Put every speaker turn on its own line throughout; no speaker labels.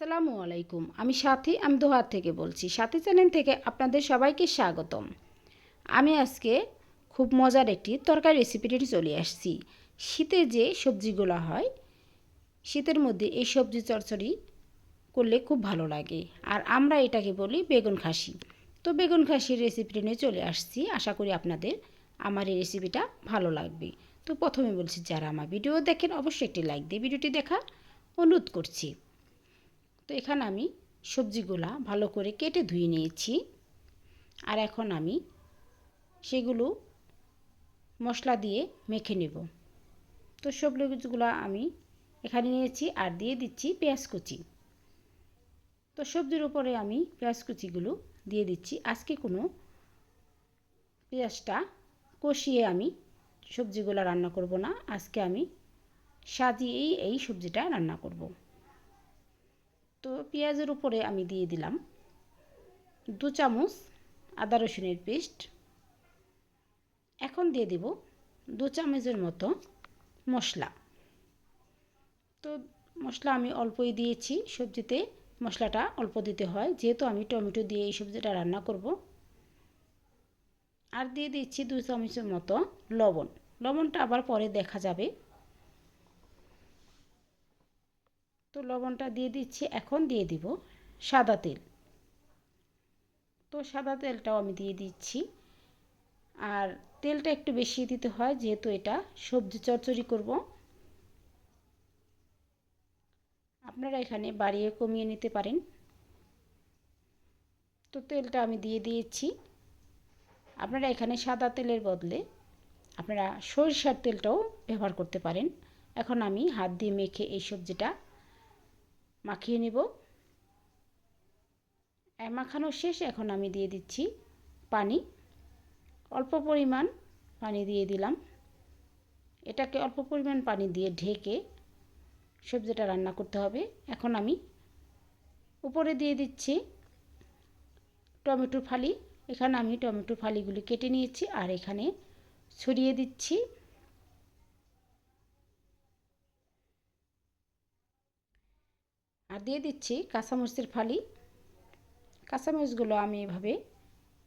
আসসালামু আলাইকুম। আমি সাথী, আমি দোহার থেকে বলছি। সাথী চ্যানেল থেকে আপনাদের সবাইকে স্বাগতম। আমি আজকে খুব মজার একটি তরকারি রেসিপিটি চলে আসছি। শীতে যে সবজিগুলো হয়, শীতের মধ্যে এই সবজি চরচড়ি করলে খুব ভালো লাগে। আর আমরা এটাকে বলি বেগুন খাসি। তো বেগুন খাসির রেসিপিটি নিয়ে চলে আসছি। আশা করি আপনাদের আমার এই রেসিপিটা ভালো লাগবে। তো প্রথমে বলছি, যারা আমার ভিডিও দেখেন, অবশ্যই একটি লাইক দিয়ে ভিডিওটি দেখা অনুরোধ করছি। তো এখানে আমি সবজিগুলা ভালো করে কেটে ধুয়ে নিয়েছি। আর এখন আমি সেগুলো মশলা দিয়ে মেখে নেব। তো সবজিগুলো আমি এখানে নিয়েছি আর দিয়ে দিচ্ছি পেঁয়াজ কুচি। তো সবজির উপরে আমি পেঁয়াজ কুচিগুলো দিয়ে দিচ্ছি। আজকে কোনো পেঁয়াজটা কষিয়ে আমি সবজিগুলো রান্না করব না। আজকে আমি সাজিয়েই এই সবজিটা রান্না করব। তো পেঁয়াজের উপরে আমি দিয়ে দিলাম দু চামচ আদা রসুনের পেস্ট। এখন দিয়ে দেব দু চামচের মতো মশলা। তো মশলা আমি অল্পই দিয়েছি, সবজিতে মশলাটা অল্প দিতে হয়, যেহেতু আমি টমেটো দিয়ে এই সবজিটা রান্না করব। আর দিয়ে দিচ্ছি দু চামচের মতো লবণ। লবণটা আবার পরে দেখা যাবে। তো লবণটা দিয়ে দিচ্ছি, এখন দিয়ে দিব সাদা তেল। তো সাদা তেলটাও আমি দিয়ে দিচ্ছি। আর তেলটা একটু বেশি দিতে হয়, যেহেতু এটা সবজি চচ্চড়ি করব। আপনারা এখানে বাড়িয়ে কমিয়ে নিতে পারেন। তো তেলটা আমি দিয়ে দিয়েছি। আপনারা এখানে সাদা তেলের বদলে আপনারা সরিষার তেলটাও ব্যবহার করতে পারেন। এখন আমি হাত দিয়ে মেখে এই সবজিটা মাখিয়ে নেব। মাখানো শেষ এখন আমি দিয়ে দিচ্ছি পানি। অল্প পরিমাণ পানি দিয়ে দিলাম। এটাকে অল্প পরিমাণ পানি দিয়ে ঢেকে সবজিটা রান্না করতে হবে। এখন আমি উপরে দিয়ে দিচ্ছি টমেটো ফালি। এখানে আমি টমেটো ফালিগুলি কেটে নিয়েছি আর এখানে ছড়িয়ে দিচ্ছি। আর দিয়ে দিচ্ছি কাঁচামরিচের ফালি। কাঁচামরিচগুলো আমি এভাবে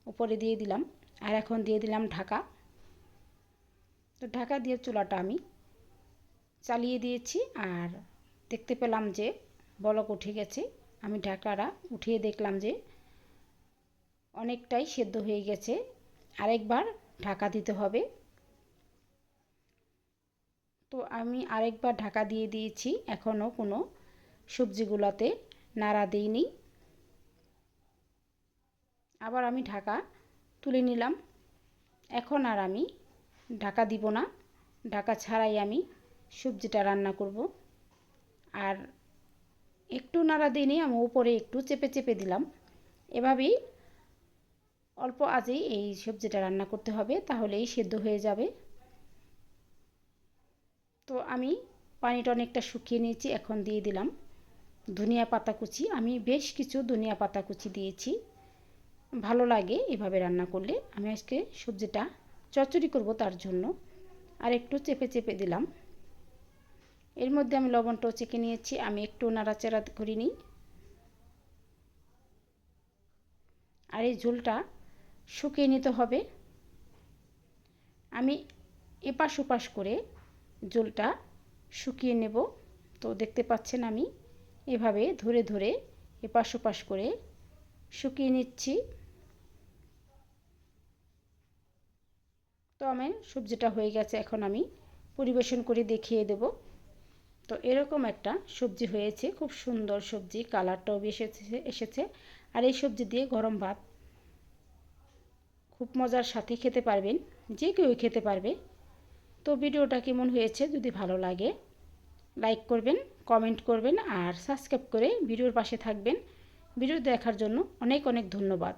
উপরে দিয়ে দিলাম। আর এখন দিয়ে দিলাম ঢাকা। তো ঢাকা দিয়ে চুলাটা আমি চালিয়ে দিয়েছি। আর দেখতে পেলাম যে বলক উঠে গেছে। আমি ঢাকাটা উঠিয়ে দেখলাম যে অনেকটাই সেদ্ধ হয়ে গেছে। আরেকবার ঢাকা দিতে হবে। তো আমি আরেকবার ঢাকা দিয়ে দিয়েছি। এখনও কোনো সবজিগুলোতে নাড়া দিইনি আবার আমি ঢাকা তুলে নিলাম। এখন আর আমি ঢাকা দিব না। ঢাকা ছাড়াই আমি সবজিটা রান্না করব। আর একটু নাড়া দিইনি আমি উপরে একটু চেপে চেপে দিলাম। এভাবেই অল্প আজেই এই সবজিটা রান্না করতে হবে, তাহলেই সেদ্ধ হয়ে যাবে। তো আমি পানিটা অনেকটা শুকিয়ে নিয়েছি, এখন দিয়ে দিলাম। ধনিয়া পাতা কুচি। আমি বেশ কিছু ধনিয়া পাতা কুচি দিয়েছি। ভালো লাগে এভাবে রান্না করলে। আমি আজকে সবজিটা চচ্চড়ি করব তার জন্য। আর একটু চেপে চেপে দিলাম। এর মধ্যে আমি লবণটাও চেকে নিয়েছি। আমি একটু নাড়াচাড়া করিনি। আর এই ঝোলটা শুকিয়ে নিতে হবে। আমি এপাশ ওপাশ করে ঝোলটা শুকিয়ে নেব। তো দেখতে পাচ্ছেন আমি এভাবে ধরে ধরে এপাশ ওপাশ করে শুকিয়ে নিচ্ছি। তো আমার সবজিটা হয়ে গেছে, এখন আমি পরিবেশন করে দেখিয়ে দেব। তো এরকম একটা সবজি হয়েছে, খুব সুন্দর সবজি, কালারটাও এসেছে এসেছে। আর এই সবজি দিয়ে গরম ভাত খুব মজার সাথে খেতে পারবেন, যে কেউ খেতে পারবে। তো ভিডিওটা কেমন হয়েছে যদি ভালো লাগে লাইক করবেন কমেন্ট করবেন আর সাবস্ক্রাইব করে ভিডিওর পাশে থাকবেন। ভিডিও দেখার জন্য অনেক অনেক ধন্যবাদ।